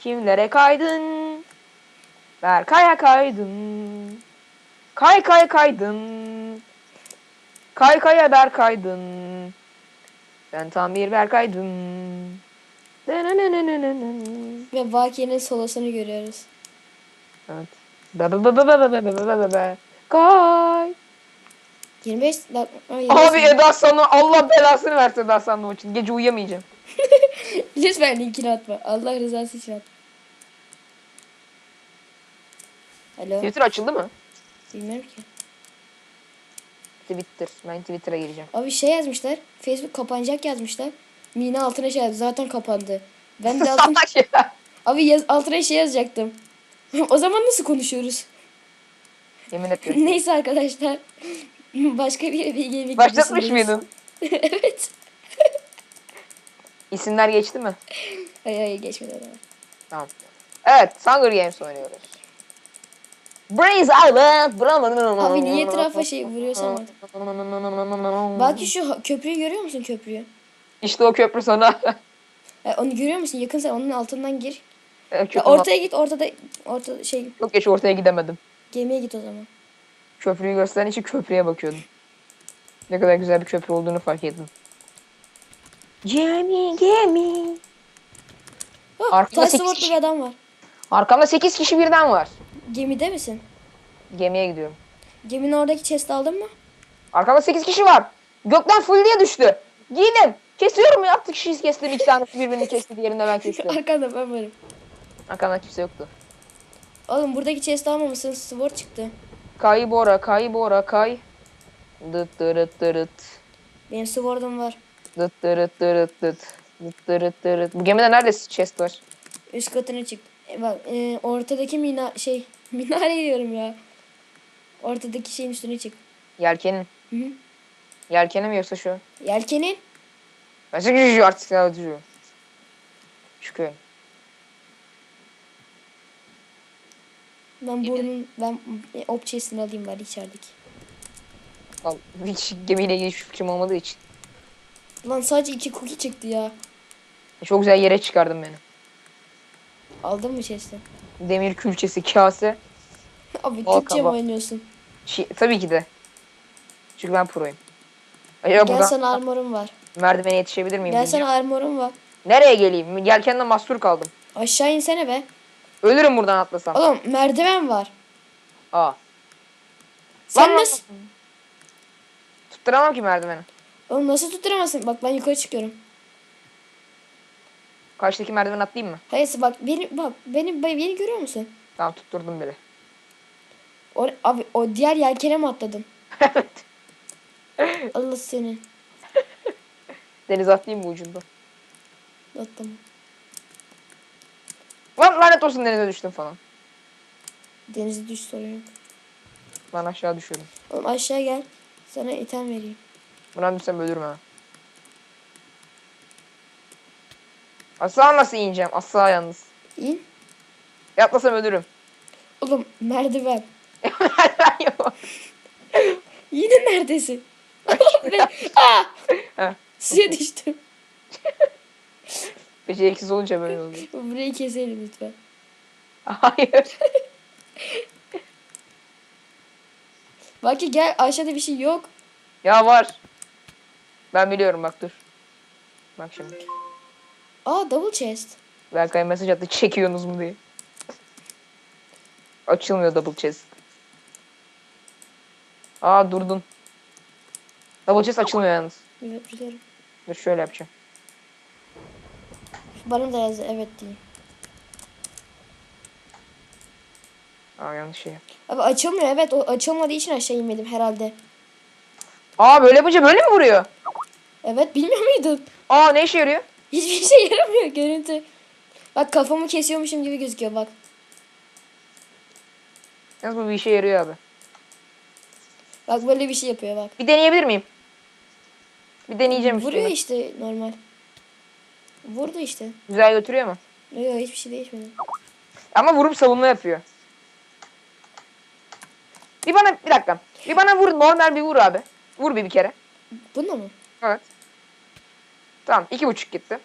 Kimlere kaydın? Berkay'a kaydın. Kay kay kaydın. Kay kaya Berkaydın. Ben tam bir Berkaydım. Ve Vakiye'nin solosunu görüyoruz. Evet. Be be be be be be be be be be be. Kay. 25 dakika. Abi Eda Sanlı Allah belasını versin Eda Sanlı için. Gece uyuyamayacağım. Lütfen linkini atma. Allah rızası için at. Alo. Twitter açıldı mı? Bilmiyorum ki. Twitter. Ben Twitter'a gireceğim. Abi şey yazmışlar. Facebook kapanacak yazmışlar. Mina altına şey yazdı. Zaten kapandı. Ben de altın... Salak ya. Abi yaz, altına şey yazacaktım. o zaman nasıl konuşuyoruz? Yemin ediyorum. Neyse arkadaşlar. Başka bir bilgi Başlatmış mıydın? evet. İsimler geçti mi? Hayır hayır geçmedi ama. Tamam. Evet, Hunger Games oynuyoruz. Braze Island. Abi niye etrafa şey vuruyorsam artık. Belki şu köprüyü görüyor musun köprüyü? İşte o köprü sana. E, onu görüyor musun? Yakın sen onun altından gir. E, Ya ortaya git ortada orta şey Yok geç ortaya gidemedim. gemiye git o zaman. Köprüyü gösteren için köprüye bakıyordum. Ne kadar güzel bir köprü olduğunu fark ettim. Gemi gemi. Oh, Arkada sekiz kişi. bir adam var. Arkamda 8 kişi birden var. Gemide misin? Gemiye gidiyorum. Geminin oradaki chest aldın mı? Arkamda 8 kişi var. Gökten full diye düştü. Giydim. Kesiyorum ya. 6 kişiyi kestim. 2 tanesi birbirini kesti. Diğerini de ben kestim. Arkanda ben varım. Arkamda kimse yoktu. Oğlum buradaki chest almamışsın. Sword çıktı. Kay bora kay bora kay. Dıt dırıt dırıt. Benim sword'um var. Dıt dırıt dırıt dıt. Dıt dırıt dırıt. Bu gemide nerede chest var? Üst katına çık. E, bak e, ortadaki mina şey minare diyorum ya. Ortadaki şeyin üstüne çık. Yelkenin. Hı hı. Yelkeni mi yoksa şu? Yelkenin. Ben şu artık ya düşüyor. Şu köy. Ben burnun ben e, op chest'ini alayım var içerideki. Al. Hiç gemiyle ilgili hiçbir fikrim olmadığı için. Lan sadece iki cookie çıktı ya. Çok güzel yere çıkardım beni. Aldın mı chest'i? Demir külçesi, kase. Abi Bal Türkçe mi oynuyorsun? Şey, tabii ki de. Çünkü ben proyum. Acaba Gel buradan sana armorum var. merdivene yetişebilir miyim? Gel diyeceğim. sana armorum var. Nereye geleyim? Yelkenden mahsur kaldım. Aşağı insene be. Ölürüm buradan atlasam. Oğlum merdiven var. Aa. Sen Lan lan. nasıl? Tutturamam ki merdiveni. Oğlum nasıl tutturamazsın? Bak ben yukarı çıkıyorum. Karşıdaki merdiveni atlayayım mı? Hayır bak beni bak beni beni görüyor musun? Tamam tutturdum bile. O, abi o diğer yelkene mi atladın? evet. Allah seni. Deniz atlayayım mı ucunda? Attım. Lan lanet olsun denize düştüm falan. Denize düş sorun yok. Ben aşağı düşüyorum. Oğlum aşağı gel. Sana item vereyim. Buna düşsem ölürüm ha. Aşağı nasıl ineceğim? Aşağı yalnız. İn. Yatlasam ölürüm. Oğlum merdiven. Merdiven yok. Yine neredesin? Aa! Ha. Suya düştüm. Beceriksiz olunca böyle oluyor. Burayı keselim lütfen. Hayır. Bak ki gel aşağıda bir şey yok. Ya var. Ben biliyorum bak dur. Bak şimdi. Aa double chest. Berkay mesaj attı çekiyorsunuz mu diye. Açılmıyor double chest. Aa durdun. Double chest açılmıyor yalnız. Evet biliyorum. Dur şöyle yapacağım. Bana da yaz evet diyeyim. Aa yanlış şey. Abi açılmıyor evet o açılmadığı için aşağı inmedim herhalde. Aa böyle yapınca böyle mi vuruyor? Evet bilmiyor muydun? Aa ne işe yarıyor? Hiçbir şey yaramıyor görüntü. Bak kafamı kesiyormuşum gibi gözüküyor bak. Yalnız bu bir işe yarıyor abi. Bak böyle bir şey yapıyor bak. Bir deneyebilir miyim? Bir deneyeceğim Vuruyor üstüne. işte normal. Vurdu işte. Güzel götürüyor mu? Yok hiçbir şey değişmedi. Ama vurup savunma yapıyor. Bir bana bir dakika. Bir bana vur normal bir vur abi. Vur bir bir kere. Bununla mı? Evet. Tamam iki buçuk gitti.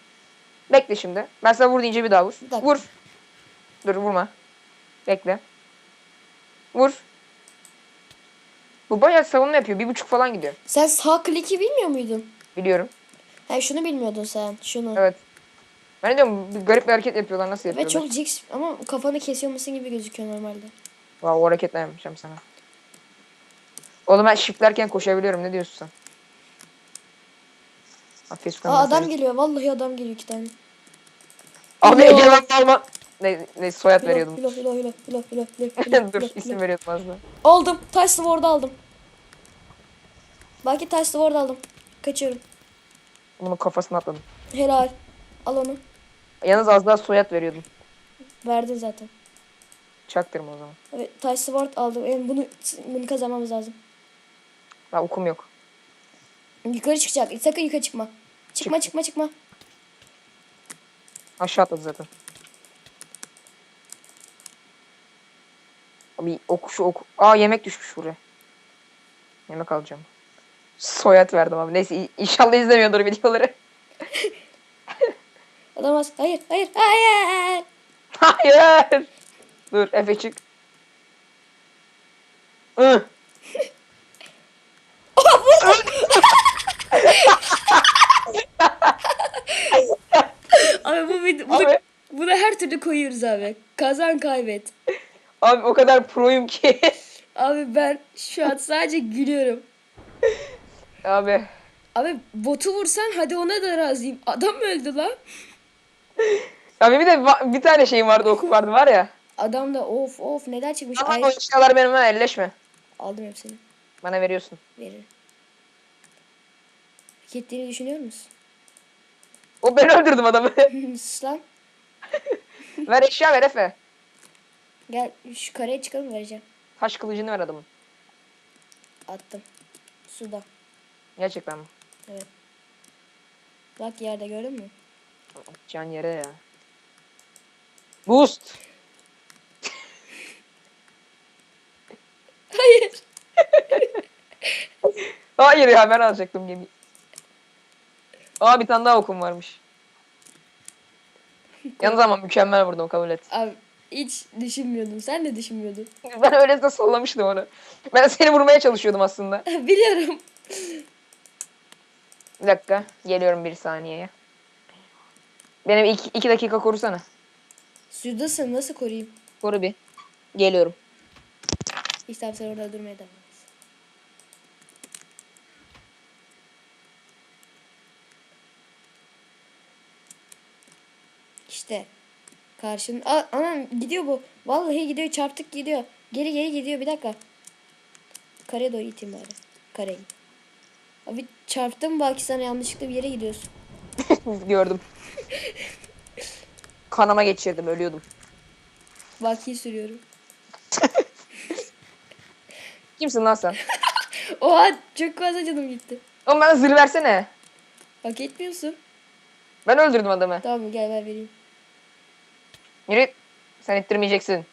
Bekle şimdi. Ben sana vur deyince bir daha vur. Dakika. Vur. Dur vurma. Bekle. Vur. Bu bayağı savunma yapıyor. Bir buçuk falan gidiyor. Sen sağ kliki bilmiyor muydun? Biliyorum. Ha şunu bilmiyordun sen. Şunu. Evet. Ben ne diyorum bir garip bir hareket yapıyorlar. Nasıl Ve yapıyorlar? çok jigs ama kafanı kesiyormuşsun gibi gözüküyor normalde. Vay, o hareketle yapacağım sana. Oğlum ben shiftlerken koşabiliyorum. Ne diyorsun sen? Aa adam geliyor. Vallahi adam geliyor iki tane. Abi Hilo. Egemen Alman. Ne, ne soyad Hilo, veriyordum. hilo, hilo, hilo, hilo, hilo, hilo, Dur hilo, isim hilo. veriyordum az daha. Aldım. Taş Sword'u aldım. Belki taş Sword aldım. Kaçıyorum. Bunun kafasına atladım. Helal. Al onu. Yalnız az daha soyad veriyordum. Verdin zaten. Çaktırma o zaman. Evet, taş Sword aldım. Yani bunu bunu kazanmamız lazım. Ha okum yok. Yukarı çıkacak. Sakın yukarı çıkma. Çıkma çıkma çıkma. Aşağı atladı zaten. Abi oku şu oku. Aa yemek düşmüş buraya. Yemek alacağım. Soyad verdim abi. Neyse inşallah izlemiyordur videoları. Olamaz. Hayır hayır hayır. Hayır. Dur Efe çık. Hı. Abi bu vid- Abi, bunu her türlü koyuyoruz abi. Kazan kaybet. abi o kadar proyum ki. Abi ben şu an sadece gülüyorum. abi Abi botu vursan hadi ona da razıyım. Adam öldü lan. Abi bir de bir tane şeyim vardı okum vardı var ya. Adam da of of neler çıkmış. Ama o eşyalar benimle elleşme. aldım hepsini. Bana veriyorsun. Veririm. Hak ettiğini düşünüyor musun? O ben öldürdüm adamı. Sus lan. ver eşya ver Efe. Gel şu kareye çıkalım vereceğim. Taş kılıcını ver adamın. Attım. Suda. Gerçekten mi? Bak yerde gördün mü? Can yere ya. Boost. Hayır. Hayır ya ben alacaktım gemiyi. Aa bir tane daha okum varmış. Yalnız ama mükemmel vurdum kabul et. Abi hiç düşünmüyordum. Sen de düşünmüyordun. Ben öylesine sallamıştım onu. Ben seni vurmaya çalışıyordum aslında. Biliyorum. Bir dakika. Geliyorum bir saniyeye. Benim iki, iki dakika korusana. Sudasın nasıl koruyayım? Koru bir. Geliyorum. İstersen orada durmaya devam et. İşte. Karşın... Aa, anam gidiyor bu. Vallahi gidiyor çarptık gidiyor. Geri geri gidiyor bir dakika. Kareye doğru iteyim bari. Kareye. Abi çarptım belki sana yanlışlıkla bir yere gidiyorsun. Gördüm. Kanama geçirdim ölüyordum. Belki sürüyorum. Kimsin lan sen? Oha çok fazla canım gitti. Oğlum bana zırh versene. Hak etmiyorsun. Ben öldürdüm adamı. Tamam gel ver vereyim. Yürü. Sen ettirmeyeceksin.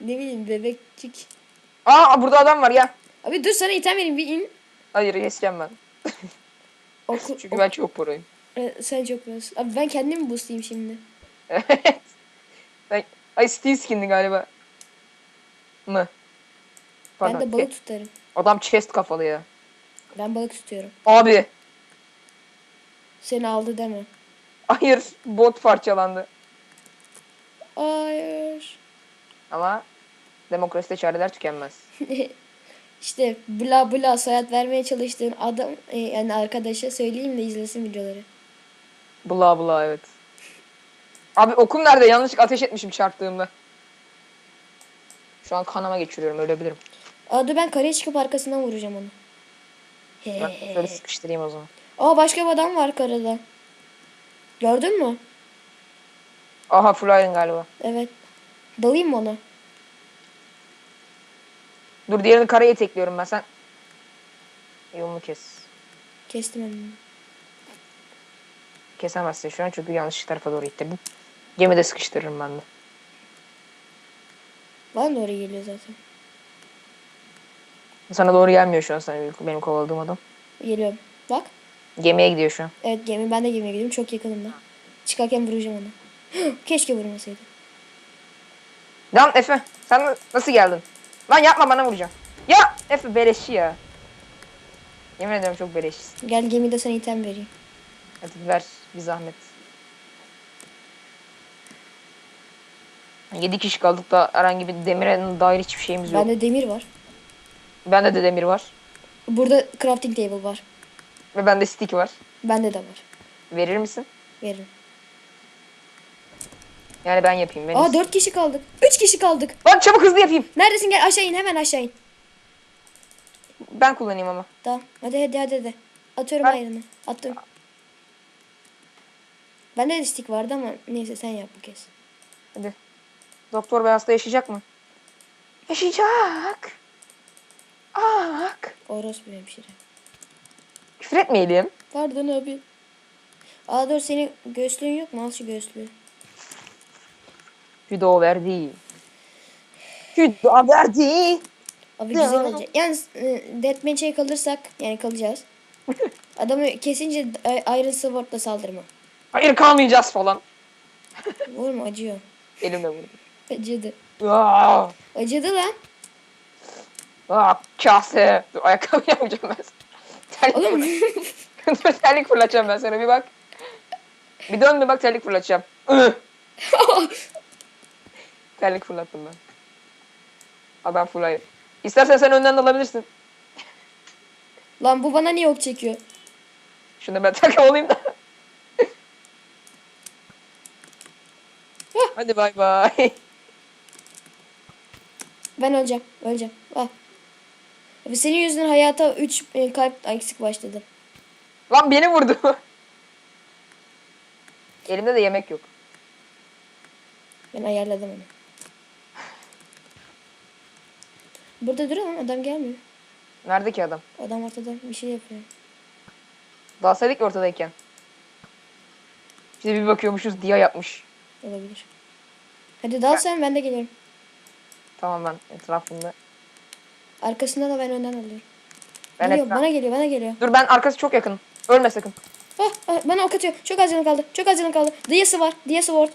Ne bileyim bebekçik. Aa burada adam var ya. Abi dur sana item vereyim bir in. Hayır geçeceğim ben. Oku, Çünkü ben çok proyum. E, sen çok biliyorsun. Abi ben kendimi boostlayayım şimdi. Evet. Ben... Ay Steel skin'di galiba. Mı? Pardon. Ben de balık tutarım. Adam chest kafalı ya. Ben balık tutuyorum. Abi. Seni aldı deme. Hayır. Bot parçalandı. Hayır. Ama demokraside çareler tükenmez. işte bla bla soyad vermeye çalıştığın adam e, yani arkadaşa söyleyeyim de izlesin videoları. Bula bula evet. Abi okum nerede? Yanlışlıkla ateş etmişim çarptığımda. Şu an kanama geçiriyorum ölebilirim. Aa dur ben kareye çıkıp arkasından vuracağım onu. Ben şöyle sıkıştırayım o zaman. Aa başka bir adam var karada. Gördün mü? Aha full iron galiba. Evet. Dalayım mı ona? Dur diğerini karaya tekliyorum ben sen. Yolunu kes. Kestim onu. Kesemezsin şu an çünkü yanlış tarafa doğru ittirdim. Gemide sıkıştırırım ben de. Bana doğru geliyor zaten. Sana doğru gelmiyor şu an sana benim kovaladığım adam. Geliyorum. Bak. Gemiye gidiyor şu an. Evet gemi ben de gemiye gidiyorum çok yakınımda. Çıkarken vuracağım onu. Keşke vurmasaydı. Lan Efe sen nasıl geldin? Lan yapma bana vuracaksın. Ya Efe beleşçi ya. Yemin ederim çok beleşçisin. Gel gemide sana item vereyim. Hadi ver bir zahmet. 7 kişi kaldık da herhangi bir demire dair hiçbir şeyimiz yok. Bende demir var. Bende de demir var. Burada crafting table var. Ve bende stick var. Bende de var. Verir misin? Veririm. Yani ben yapayım. Ben Aa 4 kişi kaldık. 3 kişi kaldık. Lan çabuk hızlı yapayım. Neredesin gel aşağı in hemen aşağı in. Ben kullanayım ama. Tamam. Hadi hadi hadi hadi. Atıyorum Ben- ayrını. Attım. Bende de stick vardı ama neyse sen yap bu kez. Hadi. Doktor bey hasta yaşayacak mı? Yaşayacak. Ak. Orospu hemşire. Küfür etmeyelim. Pardon abi. Aa dur senin göğüslüğün yok mu? Al şu göğüslüğü. Hüdo verdi. Hüdo verdi. Abi Ya. güzel olacak. Yalnız e, Deathmatch'e kalırsak yani kalacağız. Adamı kesince I- Iron Sword'la saldırma. Hayır kalmayacağız falan. Vurma acıyor. Elimle vurdum. Acıdı. Aa, Acıdı lan. aa, kase. Dur ayakkabı yapacağım ben sana. Terlik, Oğlum. Dur, terlik fırlatacağım ben sana bir bak. Bir dön bir bak terlik fırlatacağım. Ih. Terlik fırlattım ben. Adam fırlayır. İstersen sen önden de alabilirsin. lan bu bana niye ok çekiyor? Şunu ben takım olayım da. Hadi bay bay. Ben öleceğim. Öleceğim. Ah. Abi senin yüzünden hayata 3 kalp eksik başladı. Lan beni vurdu. Elimde de yemek yok. Ben ayarladım onu. Burada dur ama adam gelmiyor. Nerede ki adam? Adam ortada bir şey yapıyor. Dalsaydık ya ortadayken. İşte bir bakıyormuşuz Dia yapmış. Olabilir. Hadi dal sen ben de geliyorum. Tamam ben etrafında. Arkasından da ben önden alıyorum. Ben geliyor, etraf- bana geliyor bana geliyor. Dur ben arkası çok yakın. Ölme sakın. Ah, ah, bana ok atıyor. Çok az canı kaldı. Çok az canı kaldı. Diyası var. Diyası sword.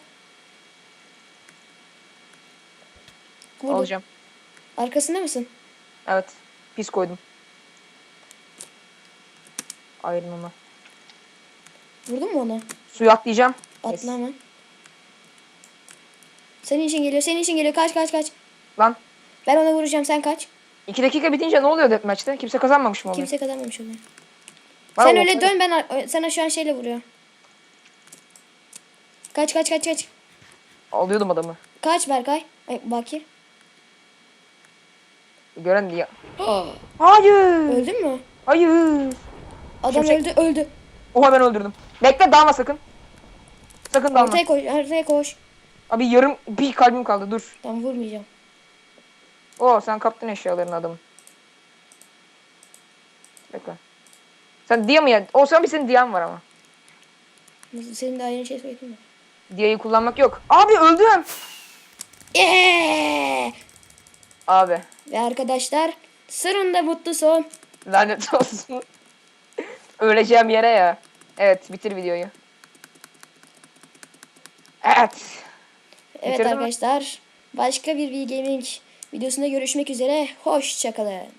Vurdum. Alacağım. Arkasında mısın? Evet. Pis koydum. Ayrın ona. Vurdun mu onu? Suya atlayacağım. Atla hemen. Senin için geliyor. Senin için geliyor. Kaç kaç kaç. Lan. Ben ona vuracağım. Sen kaç. iki dakika bitince ne oluyor deathmatch'te? Kimse kazanmamış mı oluyor? Kimse kazanmamış onu. Bana Sen öyle dön ben sana şu an şeyle vuruyor. Kaç kaç kaç kaç. Alıyordum adamı. Kaç Berkay? Ay Bakir. Gören diye. Hayır. Öldün mü? Hayır. Adam Şimşek- öldü öldü. Oha ben öldürdüm. Bekle dalma sakın. Sakın dalma. Ortaya koş. Ortaya koş. Abi yarım bir kalbim kaldı dur. Tamam vurmayacağım. Oo sen kaptın eşyalarını adamın. Bekle. Sen Dia mı ya? O zaman bir senin Dia'm var ama. Nasıl senin de aynı şey söyledin mi? Dia'yı kullanmak yok. Abi öldüm. Yeah! Abi Ve arkadaşlar sonunda mutlu son. lanet olsun. Öleceğim yere ya. Evet bitir videoyu. Evet. Evet Bitirdin mi? arkadaşlar başka bir V Gaming videosunda görüşmek üzere. Hoşçakalın.